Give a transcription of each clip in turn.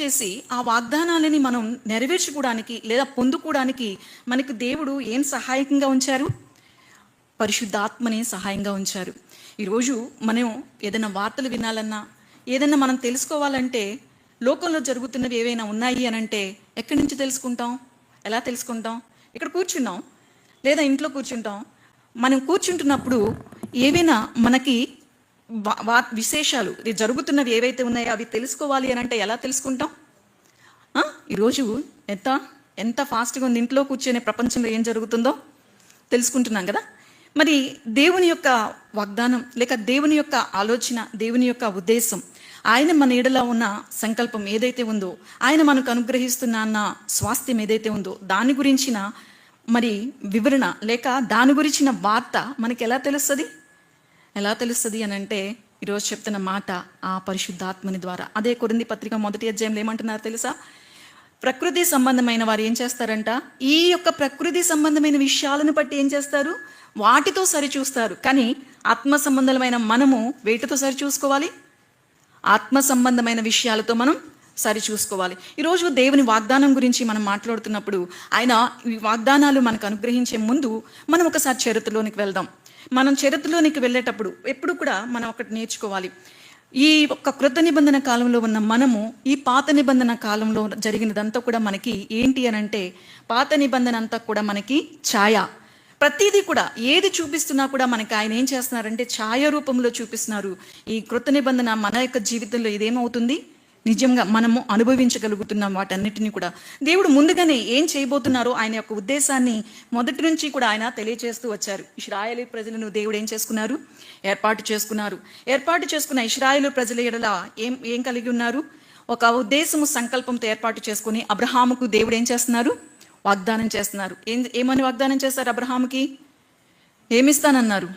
చేసి ఆ వాగ్దానాలని మనం నెరవేర్చుకోవడానికి లేదా పొందుకోవడానికి మనకు దేవుడు ఏం సహాయకంగా ఉంచారు? పరిశుద్ధాత్మని సహాయంగా ఉంచారు. ఈరోజు మనం ఏదైనా వార్తలు వినాలన్నా ఏదైనా మనం తెలుసుకోవాలంటే లోకంలో జరుగుతున్నవి ఏవైనా ఉన్నాయి అని అంటే ఎక్కడి నుంచి తెలుసుకుంటాం? ఎలా తెలుసుకుంటాం? ఇక్కడ కూర్చున్నాం. లేదా ఇంట్లో కూర్చుంటాం. మనం కూర్చుంటున్నప్పుడు ఏవైనా మనకి వా- విశేషాలు. ఇది జరుగుతున్నవి ఏవైతే ఉన్నాయో అవి తెలుసుకోవాలి అని అంటే ఎలా తెలుసుకుంటాం? ఈరోజు ఎంత ఎంత ఫాస్ట్గా ఉంది ఇంట్లో కూర్చొని ప్రపంచంలో ఏం జరుగుతుందో తెలుసుకుంటున్నాం కదా? మరి దేవుని యొక్క వాగ్దానం లేక దేవుని యొక్క ఆలోచన దేవుని యొక్క ఉద్దేశం ఆయన మన ఏడలో ఉన్న సంకల్పం ఏదైతే ఉందో ఆయన మనకు అనుగ్రహిస్తున్న అన్న స్వాస్థ్యం ఏదైతే ఉందో దాని గురించిన మరి వివరణ లేక దాని గురించిన వార్త మనకి ఎలా తెలుస్తుంది? ఎలా తెలుస్తుంది అని అంటే ఈరోజు చెప్తున్న మాట ఆ పరిశుద్ధాత్మని ద్వారా. అదే కొరింది పత్రిక మొదటి అధ్యాయంలో ఏమంటున్నారు తెలుసా? ప్రకృతి సంబంధమైన వారు ఏం చేస్తారంట? ఈ యొక్క ప్రకృతి సంబంధమైన విషయాలను బట్టి ఏం చేస్తారు? వాటితో సరిచూస్తారు. కానీ ఆత్మ సంబంధమైన మనము వేటితో సరిచూసుకోవాలి? ఆత్మ సంబంధమైన విషయాలతో మనం సరి చూసుకోవాలి. ఈరోజు దేవుని వాగ్దానం గురించి మనం మాట్లాడుతున్నప్పుడు ఆయన ఈ వాగ్దానాలు మనకు అనుగ్రహించే ముందు మనం ఒకసారి చరిత్రలోనికి వెళ్దాం. మనం చరిత్రలోనికి వెళ్ళేటప్పుడు ఎప్పుడు కూడా మనం ఒకటి నేర్చుకోవాలి. ఈ ఒక్క కృత నిబంధన కాలంలో ఉన్న మనము ఈ పాత నిబంధన కాలంలో జరిగినదంతా కూడా మనకి ఏంటి అని అంటే పాత నిబంధన అంతా కూడా మనకి ఛాయ. ప్రతిదీ కూడా ఏది చూపిస్తున్నా కూడా మనకి ఆయన ఏం చేస్తున్నారంటే ఛాయ రూపంలో చూపిస్తున్నారు. ఈ కృత నిబంధన మన యొక్క జీవితంలో ఇదేమవుతుంది? నిజంగా మనము అనుభవించగలుగుతున్నాం వాటన్నిటిని కూడా. దేవుడు ముందుగానే ఏం చేయబోతున్నారో ఆయన యొక్క ఉద్దేశాన్ని మొదటి నుంచి కూడా ఆయన తెలియజేస్తూ వచ్చారు. ఇస్రాయేలీ ప్రజలను దేవుడు ఏం చేసుకున్నారు? ఏర్పాటు చేసుకున్నారు. ఏర్పాటు చేసుకున్న ఇష్రాయలు ప్రజల ఎడల ఏం ఏం కలిగి ఉన్నారు? ఒక ఉద్దేశము సంకల్పంతో ఏర్పాటు చేసుకుని అబ్రహాముకు దేవుడు ఏం చేస్తున్నారు? వాగ్దానం చేస్తున్నారు. ఏం ఏమని వాగ్దానం చేస్తారు అబ్రహాముకి? ఏమిస్తానన్నారు?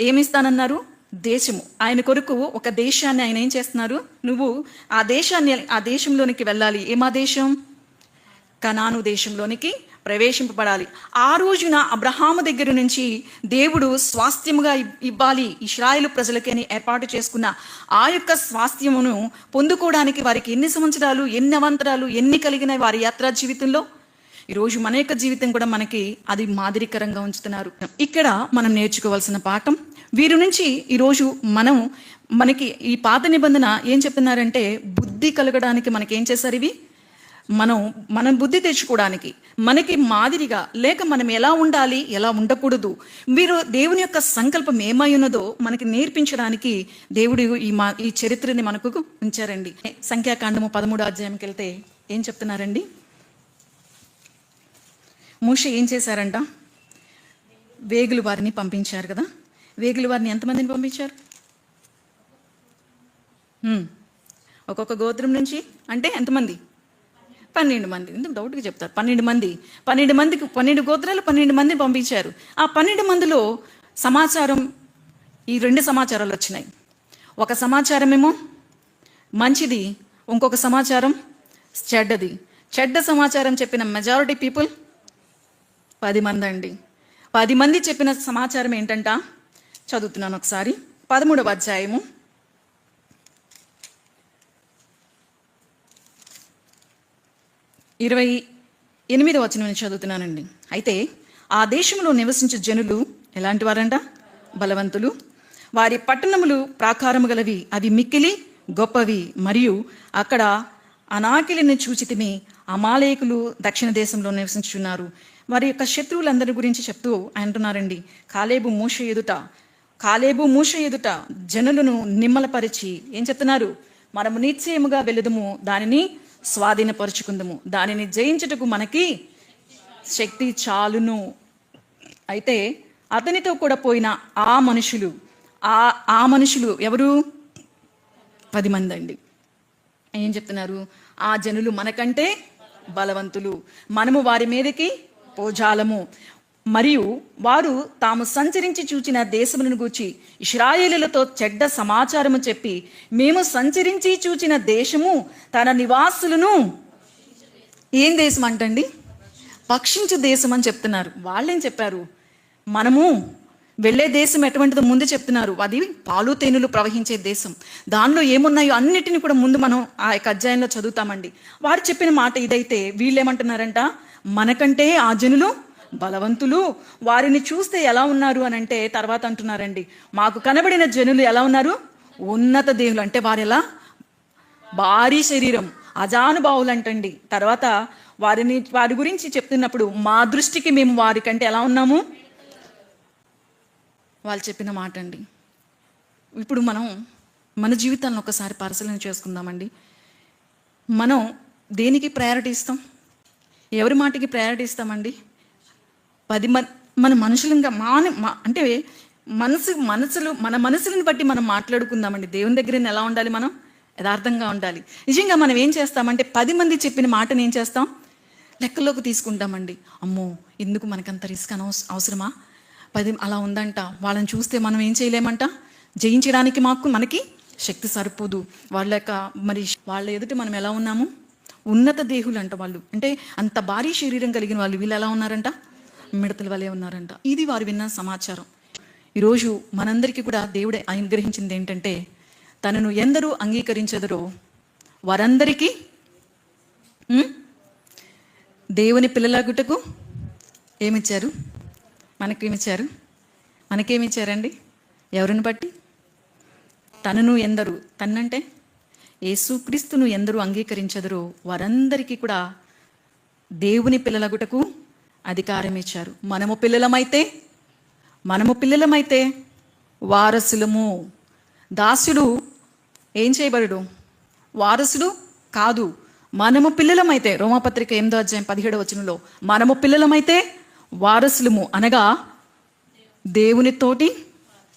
ఏమిస్తానన్నారు? దేశము. ఆయన కొరకు ఒక దేశాన్ని ఆయన ఏం చేస్తున్నారు? నువ్వు ఆ దేశాన్ని ఆ దేశంలోనికి వెళ్ళాలి. ఏమా దేశం? కనాను దేశంలోనికి ప్రవేశింపబడాలి. ఆ రోజున అబ్రహాము దగ్గర నుంచి దేవుడు స్వాస్థ్యముగా ఇవ్వాలి. ఇస్రాయేలు ప్రజలకని ఏర్పాటు చేసుకున్న ఆ యొక్క స్వాస్థ్యమును పొందుకోవడానికి వారికి ఎన్ని సంవత్సరాలు ఎన్ని అవంతరాలు ఎన్ని కలిగిన వారి యాత్రా జీవితంలో? ఈరోజు మన యొక్క జీవితం కూడా మనకి అది మాదిరికరంగా ఉంచుతున్నారు. ఇక్కడ మనం నేర్చుకోవాల్సిన పాఠం వీరి నుంచి ఈరోజు మనం మనకి ఈ పాత నిబంధన ఏం చెప్తున్నారంటే బుద్ధి కలగడానికి మనకేం చేశారు ఇవి? మనం మనం బుద్ధి తెచ్చుకోవడానికి మనకి మాదిరిగా లేక మనం ఎలా ఉండాలి ఎలా ఉండకూడదు మీరు దేవుని యొక్క సంకల్పం ఏమై ఉన్నదో మనకి నేర్పించడానికి దేవుడు ఈ మా ఈ చరిత్రని మనకు ఉంచారండి. సంఖ్యాకాండము పదమూడు అధ్యాయంకి వెళ్తే ఏం చెప్తున్నారండి? మూష ఏం చేశారంట? వేగులు వారిని పంపించారు కదా? వేగులు వారిని ఎంతమందిని పంపించారు? ఒక్కొక్క గోత్రం నుంచి అంటే ఎంతమంది? పన్నెండు మంది. ఎందుకు డౌట్గా చెప్తారు? పన్నెండు మంది. పన్నెండు మందికి పన్నెండు గోత్రాలు పన్నెండు మందిని పంపించారు. ఆ పన్నెండు మందిలో సమాచారం ఈ రెండు సమాచారాలు వచ్చినాయి. ఒక సమాచారమేమో మంచిది ఇంకొక సమాచారం చెడ్డది. చెడ్డ సమాచారం చెప్పిన మెజారిటీ పీపుల్ పది మంది అండి. పది మంది చెప్పిన సమాచారం ఏంటంట? చదువుతున్నాను ఒకసారి. పదమూడవ అధ్యాయము. ఇరవై ఎనిమిదవ వచ్చిన నేను చదువుతున్నానండి. అయితే ఆ దేశంలో నివసించే జనులు ఎలాంటి వారంట? బలవంతులు. వారి పట్టణములు ప్రాకారము గలవి అవి మిక్కిలి గొప్పవి మరియు అక్కడ అనాకిలిని చూచితిమి అమాలేకులు దక్షిణ దేశంలో నివసించున్నారు వారి యొక్క శత్రువులందరి గురించి చెప్తూ అంటున్నారండి కాలేబు మూష ఎదుట కాలేబు మూష ఎదుట జనులను నిమ్మలపరిచి ఏం చెప్తున్నారు? మనము నిశ్చయముగా వెలుదుము దానిని స్వాధీనపరుచుకుందము. దానిని జయించుటకు మనకి శక్తి చాలును. అయితే అతనితో కూడా పోయిన ఆ మనుషులు ఆ ఆ మనుషులు ఎవరు? పది మంది అండి. ఏం చెప్తున్నారు? ఆ జనులు మనకంటే బలవంతులు. మనము వారి మీదకి పోజాలము. మరియు వారు తాము సంచరించి చూచిన దేశములను గూర్చి ఇస్రాయేలులతో చెడ్డ సమాచారము చెప్పి మేము సంచరించి చూచిన దేశము తన నివాసులను ఏం దేశం అంటండి పక్షించు దేశం అని చెప్తున్నారు. వాళ్ళేం చెప్పారు? మనము వెళ్ళే దేశం ఎటువంటిదో ముందు చెప్తున్నారు. అది పాలు తేనెలు ప్రవహించే దేశం. దానిలో ఏమున్నాయో అన్నిటిని కూడా ముందు మనం ఆ యొక్క అధ్యాయంలో చదువుతామండి. వారు చెప్పిన మాట ఇదైతే వీళ్ళు ఏమంటున్నారంట మనకంటే ఆ జనులు బలవంతులు వారిని చూస్తే ఎలా ఉన్నారు అని అంటే తర్వాత అంటున్నారండి. మాకు కనబడిన జనులు ఎలా ఉన్నారు? ఉన్నత దేవులు. అంటే వారు ఎలా? భారీ శరీరం అజానుభావులు అంటండి తర్వాత వారిని వారి గురించి చెప్తున్నప్పుడు మా దృష్టికి మేము వారికంటే ఎలా ఉన్నాము? వాళ్ళు చెప్పిన మాట అండి ఇప్పుడు మనం మన జీవితాలను ఒకసారి పరిశీలన చేసుకుందామండి. మనం దేనికి ప్రయారిటీ ఇస్తాం? ఎవరి మాటకి ప్రయారిటీ ఇస్తామండి? పది మన మనుషులంగా మాన మా అంటే మనసు మనసులు మన మనసులను బట్టి మనం మాట్లాడుకుందామండి. దేవుని దగ్గర ఎలా ఉండాలి మనం? యథార్థంగా ఉండాలి. నిజంగా మనం ఏం చేస్తామంటే పది మంది చెప్పిన మాటను ఏం చేస్తాం? లెక్కలోకి తీసుకుంటామండి. అమ్మో ఎందుకు మనకంత రిస్క్ అనవస అవసరమా? పది అలా ఉందంట. వాళ్ళని చూస్తే మనం ఏం చేయలేమంట? జయించడానికి మాకు మనకి శక్తి సరిపోదు. వాళ్ళ యొక్క మరి వాళ్ళ ఎదుట మనం ఎలా ఉన్నాము? ఉన్నత దేహులు అంట వాళ్ళు. అంటే అంత భారీ శరీరం కలిగిన వాళ్ళు వీళ్ళు ఎలా ఉన్నారంట? మిడతల వలె ఉన్నారంట. ఇది వారు విన్న సమాచారం. ఈరోజు మనందరికీ కూడా దేవుడే అనుగ్రహించింది ఏంటంటే తనను ఎందరూ అంగీకరించదరో వారందరికీ దేవుని పిల్లలగుటకు ఏమిచ్చారు? మనకేమిచ్చారు? మనకేమిచ్చారండి? ఎవరిని బట్టి? తనను ఎందరు తన్నంటే? యేసుక్రీస్తును ఎందరూ అంగీకరించదరో వారందరికీ కూడా దేవుని పిల్లలగుటకు అధికారం ఇచ్చారు మనము పిల్లలమైతే మనము పిల్లలమైతే వారసులము. దాసుడు ఏం చేయబడడు? వారసుడు కాదు. మనము పిల్లలమైతే రోమపత్రిక ఎనిమిదో అధ్యాయం పదిహేడవ వచనంలో మనము పిల్లలమైతే వారసులము అనగా దేవునితోటి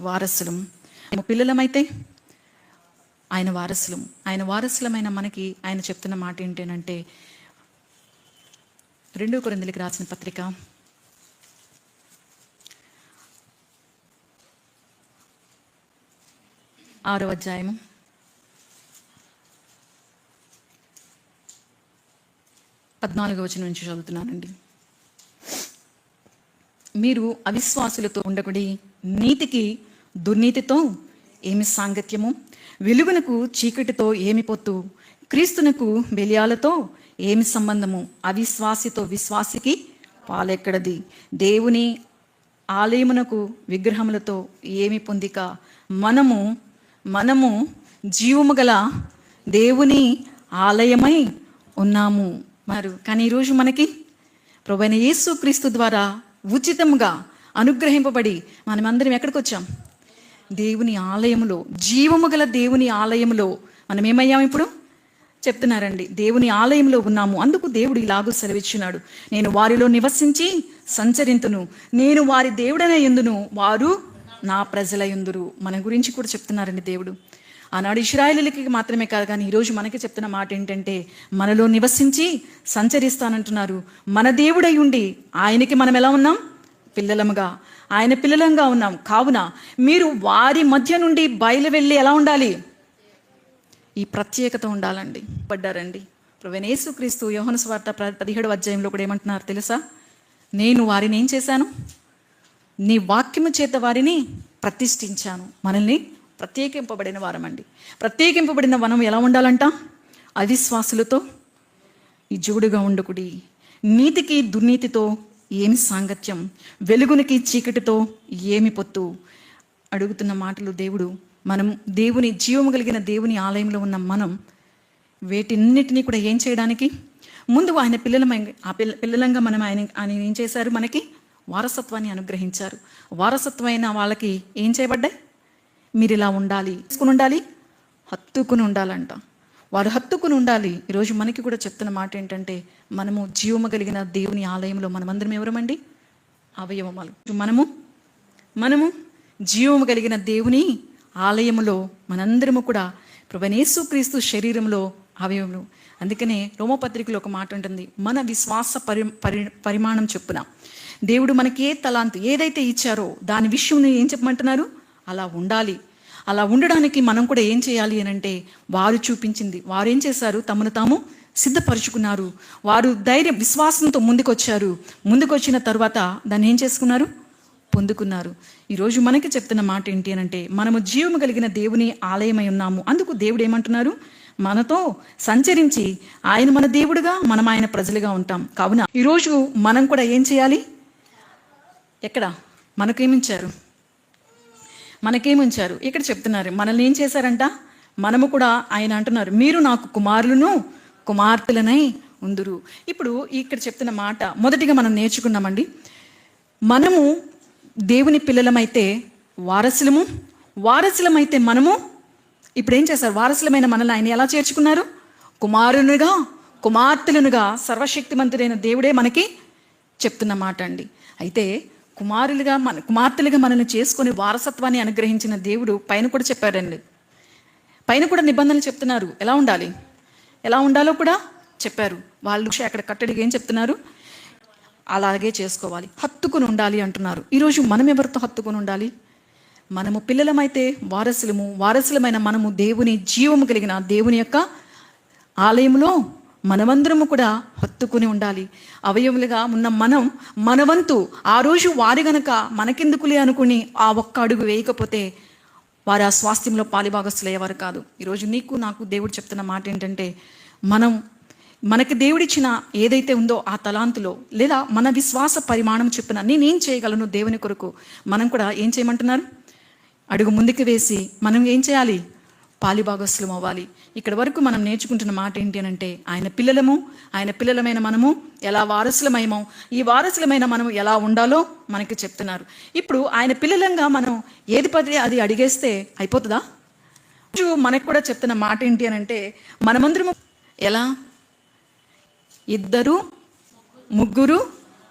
వారసులం మనము పిల్లలమైతే ఆయన వారసులం ఆయన వారసులమైన మనకి ఆయన చెప్తున్న మాట ఏంటంటే రెండు కొరిందలికి రాసిన పత్రిక. ఆరో అధ్యాయము పద్నాలుగో వచనం నుంచి చదువుతున్నానండి. మీరు అవిశ్వాసులతో ఉండకుడి నీతికి దుర్నీతితో ఏమి సాంగత్యము? వెలుగునకు చీకటితో ఏమి పొత్తు? క్రీస్తునకు బెలియాలతో ఏమి సంబంధము? అవిశ్వాసితో విశ్వాసికి పాలెక్కడది. దేవుని ఆలయమునకు విగ్రహములతో ఏమి పొందిక? మనము మనము జీవము గల దేవుని ఆలయమై ఉన్నాము. మరి కానీ ఈరోజు మనకి ప్రభైన యేసు క్రీస్తు ద్వారా ఉచితంగా అనుగ్రహింపబడి మనమందరం ఎక్కడికి వచ్చాం దేవుని ఆలయములో జీవము గల దేవుని ఆలయములో మనం ఏమయ్యాం ఇప్పుడు? చెప్తున్నారండి దేవుని ఆలయంలో ఉన్నాము అందుకు దేవుడు ఇలాగూ సెలవిచ్చున్నాడు నేను వారిలో నివసించి సంచరింతును. నేను వారి దేవుడనే ఎందును వారు నా ప్రజల ఎందురు మన గురించి కూడా చెప్తున్నారండి దేవుడు. ఆనాడు ఇస్రాయలులకి మాత్రమే కాదు కానీ ఈరోజు మనకి చెప్తున్న మాట ఏంటంటే మనలో నివసించి సంచరిస్తానంటున్నారు. మన దేవుడై ఉండి ఆయనకి మనం ఎలా ఉన్నాం? పిల్లలముగా. ఆయన పిల్లలంగా ఉన్నాం. కావున మీరు వారి మధ్య నుండి బయలు వెళ్ళి ఎలా ఉండాలి? ఈ ప్రత్యేకత ఉండాలండి. పడ్డారండి. ప్రవీణేసు క్రీస్తు యోహన స్వార్త పదిహేడు అధ్యాయంలో కూడా ఏమంటున్నారు తెలుసా? నేను వారిని ఏం చేశాను? నీ వాక్యము చేత వారిని ప్రతిష్ఠించాను. మనల్ని ప్రత్యేకింపబడిన వారమండి. ప్రత్యేకింపబడిన వనం ఎలా ఉండాలంట? అవిశ్వాసులతో ఈ జోడుగా ఉండకుడి. నీతికి దుర్నీతితో ఏమి సాంగత్యం? వెలుగునికి చీకటితో ఏమి పొత్తు? అడుగుతున్న మాటలు దేవుడు మనం దేవుని జీవము కలిగిన దేవుని ఆలయంలో ఉన్న మనం వేటిన్నిటినీ కూడా ఏం చేయడానికి? ముందు ఆయన పిల్లలమై ఆ పిల్ల పిల్లలంగా మనం ఆయన ఆయన ఏం చేశారు? మనకి వారసత్వాన్ని అనుగ్రహించారు. వారసత్వమైన వాళ్ళకి ఏం చేయబడ్డాయి? మీరు ఇలా ఉండాలి తీసుకుని ఉండాలి హత్తుకుని ఉండాలంట. వారు హత్తుకుని ఉండాలి. ఈరోజు మనకి కూడా చెప్తున్న మాట ఏంటంటే మనము జీవము కలిగిన దేవుని ఆలయంలో మనమందరం ఎవరమండి? అవయవములు. మనము మనము జీవము కలిగిన దేవుని ఆలయములో మనందరము కూడా ప్రభనేసు క్రీస్తు శరీరంలో అవయవము అందుకనే రోమపత్రికలో ఒక మాట ఉంటుంది మన విశ్వాస పరి పరి పరిమాణం చొప్పున దేవుడు మనకి ఏ తలాంతు ఏదైతే ఇచ్చారో దాని విషయం ఏం చెప్పమంటున్నారు? అలా ఉండాలి. అలా ఉండడానికి మనం కూడా ఏం చేయాలి అని అంటే వారు చూపించింది. వారు ఏం చేశారు? తమను తాము సిద్ధపరుచుకున్నారు. వారు ధైర్యం విశ్వాసంతో ముందుకొచ్చారు. ముందుకొచ్చిన తర్వాత దాన్ని ఏం చేసుకున్నారు? పొందుకున్నారు. ఈరోజు మనకి చెప్తున్న మాట ఏంటి అని అంటే మనము జీవము కలిగిన దేవుని ఆలయమై ఉన్నాము. అందుకు దేవుడు ఏమంటున్నారు? మనతో సంచరించి ఆయన మన దేవుడుగా మనం ఆయన ప్రజలుగా ఉంటాం. కావున ఈరోజు మనం కూడా ఏం చేయాలి? ఎక్కడ? మనకేమించారు? మనకేముంచారు? ఇక్కడ చెప్తున్నారు. మనల్ని ఏం చేశారంట? మనము కూడా ఆయన అంటున్నారు. మీరు నాకు కుమారులను కుమార్తెలనై ఉందురు. ఇప్పుడు ఇక్కడ చెప్తున్న మాట మొదటిగా మనం నేర్చుకున్నామండి. మనము దేవుని పిల్లలమైతే వారసులము వారసులమైతే మనము. ఇప్పుడు ఏం చేశారు వారసులమైన మనల్ని ఆయన ఎలా చేర్చుకున్నారు? కుమారునిగా కుమార్తెలునుగా సర్వశక్తిమంతుడైన దేవుడే మనకి చెప్తున్న మాట అండి అయితే కుమారులుగా మన కుమార్తెలుగా మనల్ని చేసుకొని వారసత్వాన్ని అనుగ్రహించిన దేవుడు పైన కూడా చెప్పారండి పైన కూడా నిబంధనలు చెప్తున్నారు. ఎలా ఉండాలి? ఎలా ఉండాలో కూడా చెప్పారు. వాళ్ళు అక్కడ కట్టడిగా ఏం చెప్తున్నారు? అలాగే చేసుకోవాలి. హత్తుకుని ఉండాలి అంటున్నారు. ఈరోజు మనం ఎవరితో హత్తుకుని ఉండాలి? మనము పిల్లలమైతే వారసులము వారసులమైన మనము దేవుని జీవము కలిగిన దేవుని యొక్క ఆలయంలో మనమందరము కూడా హత్తుకుని ఉండాలి. అవయవులుగా ఉన్న మనం మనవంతు ఆ రోజు వారి గనక మనకెందుకులే అనుకుని ఆ ఒక్క అడుగు వేయకపోతే వారు ఆ స్వాస్థ్యంలో పాలిభాగస్తులయ్యేవారు కాదు. ఈరోజు నీకు నాకు దేవుడు చెప్తున్న మాట ఏంటంటే మనం మనకి దేవుడిచ్చిన ఏదైతే ఉందో ఆ తలాంతులో లేదా మన విశ్వాస పరిమాణం చెప్పిన నేనేం చేయగలను దేవుని కొరకు? మనం కూడా ఏం చేయమంటున్నారు? అడుగు ముందుకు వేసి మనం ఏం చేయాలి? పాలిభాగస్లం అవ్వాలి. ఇక్కడ వరకు మనం నేర్చుకుంటున్న మాట ఏంటి అని అంటే ఆయన పిల్లలము ఆయన పిల్లలమైన మనము ఎలా వారసులమేమో ఈ వారసులమైన మనము ఎలా ఉండాలో మనకి చెప్తున్నారు. ఇప్పుడు ఆయన పిల్లలంగా మనం ఏది పది అది అడిగేస్తే అయిపోతుందా? మనకు కూడా చెప్తున్న మాట ఏంటి అని అంటే మనమందరము ఎలా? ఇద్దరు ముగ్గురు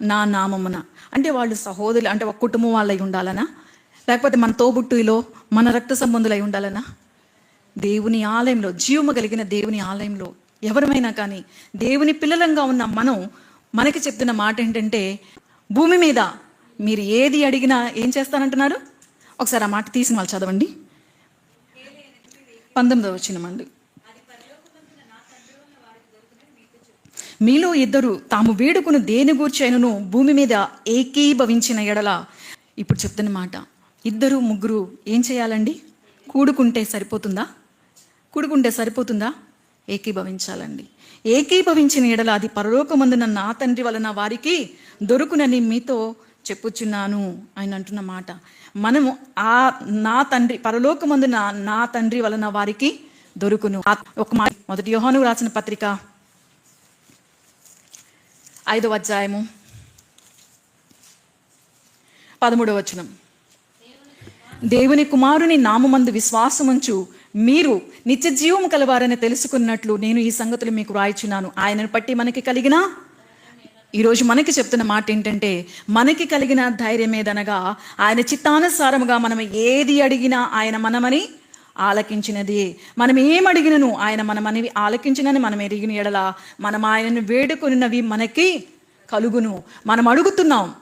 నా నామమున. అంటే వాళ్ళు సహోదరులు అంటే ఒక కుటుంబం వాళ్ళై ఉండాలనా? లేకపోతే మన తోబుట్టులో మన రక్త సంబంధులై ఉండాలనా? దేవుని ఆలయంలో జీవము కలిగిన దేవుని ఆలయంలో ఎవరమైనా కానీ దేవుని పిల్లలంగా ఉన్న మనం మనకి చెప్తున్న మాట ఏంటంటే భూమి మీద మీరు ఏది అడిగినా ఏం చేస్తానంటున్నారు? ఒకసారి ఆ మాట తీసిన వాళ్ళు చదవండి. పంతొమ్మిదవ వచ్చినమండి మీలో ఇద్దరు తాము వేడుకుని దేని గూర్చైనను భూమి మీద ఏకీభవించిన ఎడల ఇప్పుడు చెప్తున్న మాట. ఇద్దరు ముగ్గురు ఏం చేయాలండి? కూడుకుంటే సరిపోతుందా? కూడుకుంటే సరిపోతుందా? ఏకీభవించాలండి. ఏకీభవించిన ఎడల అది పరలోకమందున నా తండ్రి వలన వారికి దొరుకునని మీతో చెప్పుచున్నాను ఆయన అంటున్న మాట. మనము ఆ నా తండ్రి పరలోకమందున నా తండ్రి వలన వారికి దొరుకును. ఒక మాట. మొదటి యోహాను రాసిన పత్రిక ఐదవ అధ్యాయము. పదమూడవ వచనం. దేవుని కుమారుని నామమందు విశ్వాసముంచు మీరు నిత్య జీవము కలవారని తెలుసుకున్నట్లు నేను ఈ సంగతులు మీకు రాయిచున్నాను ఆయనను బట్టి మనకి కలిగిన ఈరోజు మనకి చెప్తున్న మాట ఏంటంటే మనకి కలిగిన ధైర్యం ఏదనగా ఆయన చిత్తానుసారముగా మనం ఏది అడిగినా ఆయన మనమని ఆలకించినది. మనం ఏం అడిగినను? ఆయన మన ఆలకించినని మనం ఎరిగిన ఎడల మనం ఆయనను వేడుకొనినవి మనకి కలుగును. మనం అడుగుతున్నాం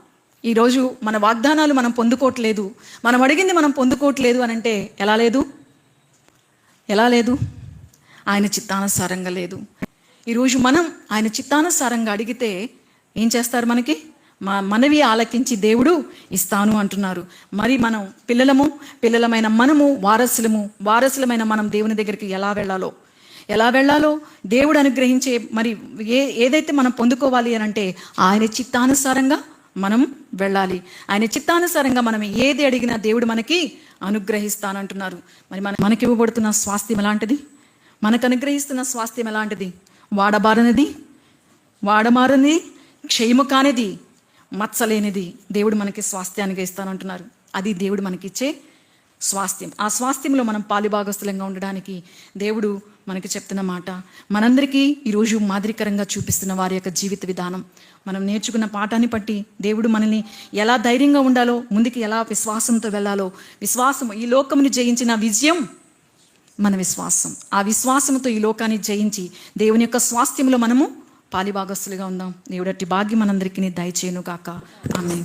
ఈరోజు మన వాగ్దానాలు మనం పొందుకోవట్లేదు. మనం అడిగింది మనం పొందుకోవట్లేదు అని అంటే ఎలా లేదు? ఎలా లేదు? ఆయన చిత్తానుసారంగా లేదు. ఈరోజు మనం ఆయన చిత్తానుసారంగా అడిగితే ఏం చేస్తారు మనకి? మా మనవి ఆలకించి దేవుడు ఇస్తాను అంటున్నారు. మరి మనం పిల్లలము పిల్లలమైన మనము వారసులము వారసులమైన మనం దేవుని దగ్గరికి ఎలా వెళ్ళాలో? ఎలా వెళ్ళాలో? దేవుడు అనుగ్రహించే మరి ఏ ఏదైతే మనం పొందుకోవాలి అని అంటే ఆయన చిత్తానుసారంగా మనం వెళ్ళాలి. ఆయన చిత్తానుసారంగా మనం ఏది అడిగినా దేవుడు మనకి అనుగ్రహిస్తానంటున్నారు మరి మన మనకి ఇవ్వబడుతున్న స్వాస్థ్యం ఎలాంటిది? మనకు అనుగ్రహిస్తున్న స్వాస్థ్యం ఎలాంటిది? వాడబారనిది? వాడమారనిది? క్షయము కానిది? మచ్చలేనిది దేవుడు మనకి స్వాస్థ్యానికి ఇస్తానంటున్నారు. అది దేవుడు మనకిచ్చే స్వాస్థ్యం. ఆ స్వాస్థ్యంలో మనం పాలుభాగస్థులంగా ఉండడానికి దేవుడు మనకి చెప్తున్న మాట మనందరికీ ఈరోజు మాదిరికరంగా చూపిస్తున్న వారి యొక్క జీవిత విధానం. మనం నేర్చుకున్న పాఠాన్ని బట్టి దేవుడు మనల్ని ఎలా ధైర్యంగా ఉండాలో ముందుకు ఎలా విశ్వాసంతో వెళ్ళాలో విశ్వాసం ఈ లోకముని జయించిన విజయం మన విశ్వాసం. ఆ విశ్వాసంతో ఈ లోకాన్ని జయించి దేవుని యొక్క స్వాస్థ్యంలో మనము పాలిభాగస్తులుగా ఉందాం. దేవుడట్టి భాగ్యం మనందరికీ దయచేయను కాక ఆమె